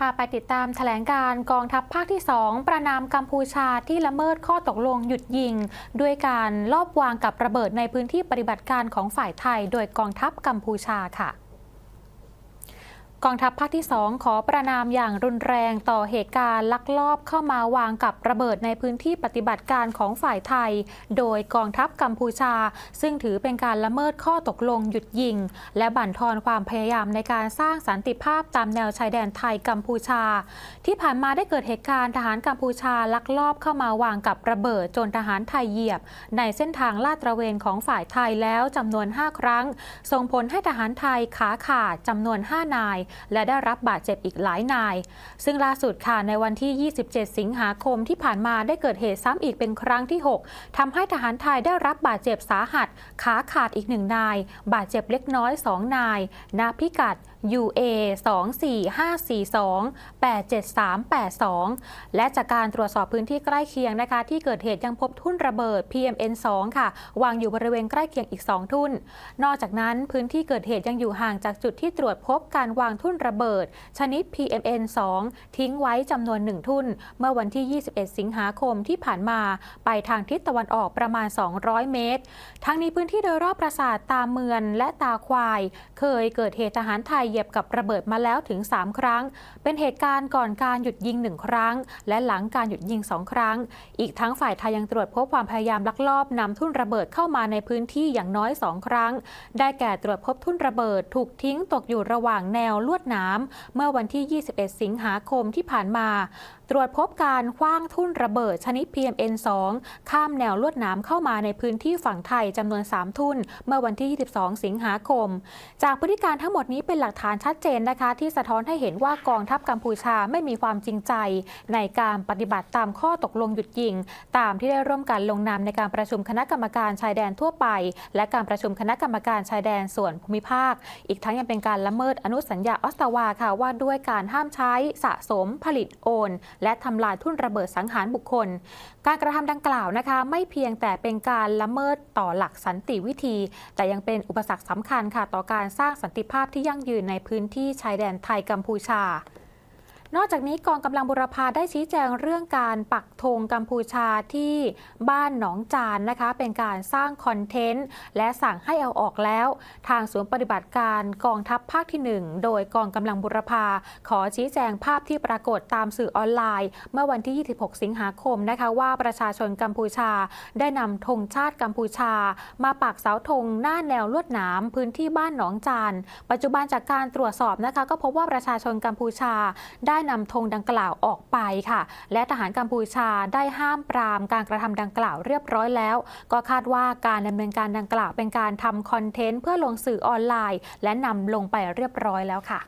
พาไปติดตามแถลงการกองทัพภาคที่ 2 ประนามกัมพูชาที่ละเมิดข้อตกลงหยุดยิง ด้วยการลอบวางกับระเบิดในพื้นที่ปฏิบัติการของฝ่ายไทย โดยกองทัพกัมพูชาค่ะ กองทัพภาคที่ 2 ขอประนามอย่างรุนแรงต่อเหตุการณ์ลักลอบเข้ามาวางกับระเบิดในพื้นที่ปฏิบัติการของฝ่ายไทย โดยกองทัพกัมพูชา ซึ่งถือเป็นการละเมิดข้อตกลงหยุดยิง และบั่นทอนความพยายามในการสร้างสันติภาพตามแนวชายแดนไทยกัมพูชา ที่ผ่านมาได้เกิดเหตุการณ์ทหารกัมพูชาลักลอบเข้ามาวางกับระเบิดจนทหารไทยเหยียบ ในเส้นทางลาดตระเวนของฝ่ายไทยแล้วจำนวน 5 ครั้ง ส่งผลให้ทหารไทยขาขาดจำนวน 5 นายและได้รับบาดเจ็บอีกหลายนาย ซึ่งล่าสุดค่ะในวันที่ 27 สิงหาคมที่ผ่านมาได้เกิดเหตุซ้ำอีกเป็นครั้งที่ 6ทำให้ทหารไทยได้รับบาดเจ็บสาหัส ขาขาดอีกหนึ่งนาย บาดเจ็บเล็กน้อย 2 นายณพิกัด UA 24542 87382 และจากการตรวจสอบพื้นที่ใกล้เคียงนะคะ ที่เกิดเหตุยังพบทุ่นระเบิด PMN 2 ค่ะ วางอยู่บริเวณใกล้เคียงอีก 2 ทุ่น นอกจากนั้นพื้นที่เกิดเหตุยังอยู่ห่างจากจุดที่ตรวจพบการวางทุ่นระเบิด ชนิด PMN 2 ทิ้งไว้จำนวน 1 ทุ่น เมื่อวันที่ 21 สิงหาคมที่ผ่านมาไปทางทิศตะวันออกประมาณ 200 เมตร ทั้งนี้พื้นที่โดยรอบปราสาทตาเมือนและตาควาย เคยเกิดเหตุทหารไทยเหยียบกับระเบิดมาแล้วถึง 3 ครั้ง เป็นเหตุการณ์ก่อนการหยุดยิง 1 ครั้ง และหลังการหยุดยิง 2 ครั้ง อีกทั้งฝ่ายไทยยังตรวจพบความพยายามลักลอบนำทุ่นระเบิดเข้ามาในพื้นที่อย่างน้อย 2 ครั้ง ได้แก่ตรวจพบทุ่นระเบิดถูกทิ้งตกอยู่ระหว่างแนวลวดน้ำเมื่อวันที่ 21 สิงหาคมที่ผ่านมา ตรวจพบการคว้างทุ่นระเบิดชนิด PMN 2 ข้ามแนวลวดหน้ำเข้ามาในพื้นที่ฝั่งไทยจำนวน 3 ทุ่น เมื่อวันที่ 22 สิงหาคม จากพฤติการทั้งหมดนี้เป็นหลักฐานชัดเจนนะคะ ที่สะท้อนให้เห็นว่ากองทัพกัมพูชาไม่มีความจริงใจ ในการปฏิบัติตามข้อตกลงหยุดยิง ตามที่ได้ร่วมกันลงนามในการประชุมคณะกรรมการชายแดนทั่วไป และการประชุมคณะกรรมการชายแดนส่วนภูมิภาค อีกทั้งยังเป็นการละเมิดอนุสัญญาออสตาวาค่ะว่าด้วยการห้ามใช้สะสมผลิตโอนและทำลายทุ่นระเบิดสังหารบุคคล การกระทำดังกล่าวนะคะ ไม่เพียงแต่เป็นการละเมิดต่อหลักสันติวิธี แต่ยังเป็นอุปสรรคสำคัญค่ะต่อการสร้างสันติภาพที่ยั่งยืนในพื้นที่ชายแดนไทยกัมพูชา นอกจากนี้กองกำลังบุรพาได้ชี้แจงเรื่องการปักธงกัมพูชาที่บ้านหนองจานนะคะ เป็นการสร้างคอนเทนต์ และสั่งให้เอาออกแล้ว ทางศูนย์ปฏิบัติการกองทัพภาคที่ 1 โดยกองกำลังบุรพาขอชี้แจงภาพที่ปรากฏตามสื่อออนไลน์ เมื่อวันที่ 26 สิงหาคมนะคะว่าประชาชนกัมพูชา ได้นำธงชาติกัมพูชา มาปักเสาธงหน้าแนวลวดหนามพื้นที่บ้านหนองจานปัจจุบันจากการตรวจสอบนะคะ ก็พบว่าประชาชนกัมพูชาได้นำธงดังกล่าวออกไปค่ะ และทหารกัมพูชาได้ห้ามปรามการกระทำดังกล่าวเรียบร้อยแล้ว ก็คาดว่าการดำเนินการดังกล่าวเป็นการทำคอนเทนต์เพื่อลงสื่อออนไลน์ และนำลงไปเรียบร้อยแล้วค่ะ